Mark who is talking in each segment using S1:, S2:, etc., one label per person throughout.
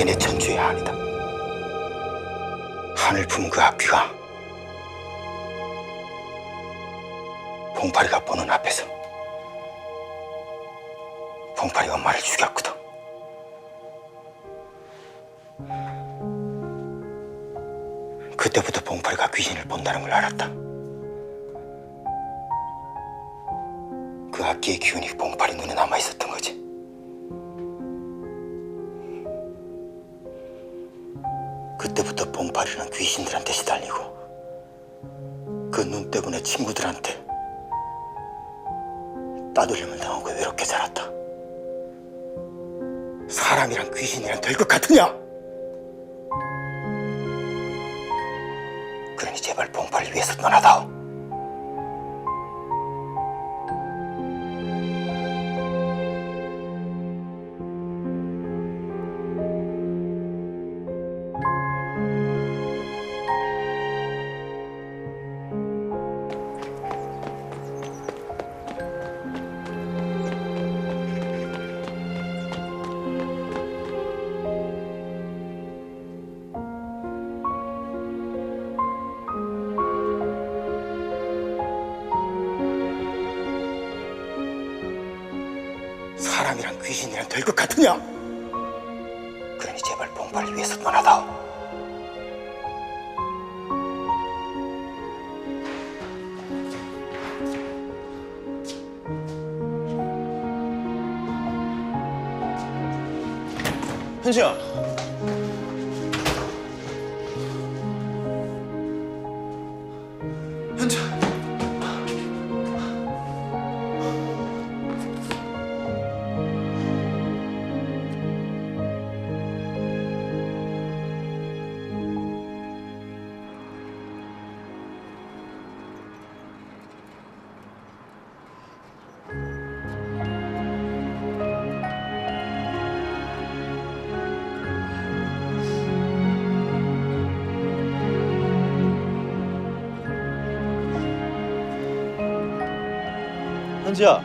S1: 그게 내 천주의 한이다. 한을 품은 그 앞귀가 봉파리가 보는 앞에서 봉파리 엄마를 죽였거든. 그때부터 봉파리가 귀신을 본다는 걸 알았다. 그 악기의 기운이 봉파리 눈에 남아 있었던 거지. 그때부터 봉파리는 귀신들한테 시달리고 그 눈 때문에 친구들한테 따돌림을 당하고 외롭게 자랐다. 사람이랑 귀신이랑 될 것 같으냐? 그러니 제발 봉파리 위해서 떠나다오. 사람이랑 귀신이랑 될 것 같으냐? 그러니 제발 봉파리 위해서 떠나다오.
S2: 현지야. 현지. 현지야.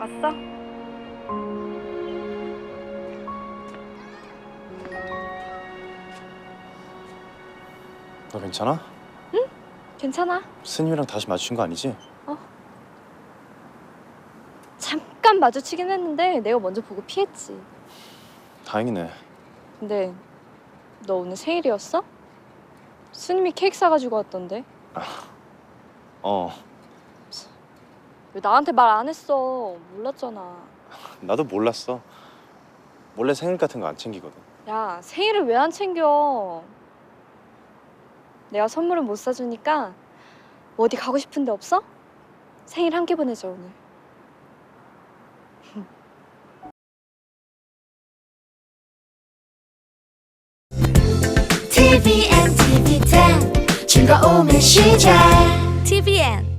S3: 왔어?
S2: 너 괜찮아?
S3: 괜찮아.
S2: 스님이랑 다시 맞춘 거 아니지?
S3: 잠깐 마주치긴 했는데 내가 먼저 보고 피했지.
S2: 다행이네.
S3: 근데 너 오늘 생일이었어? 스님이 케이크 사가지고 왔던데
S2: 어.
S3: 왜 나한테 말 안 했어? 몰랐잖아.
S2: 나도 몰랐어. 원래 생일 같은 거 안 챙기거든.
S3: 야 생일을 왜 안 챙겨? 내가 선물을 못 사주니까 뭐 어디 가고 싶은데 없어? 생일 함께 보내자 오늘.
S4: TVN, TV10 즐거움의 시작 TVN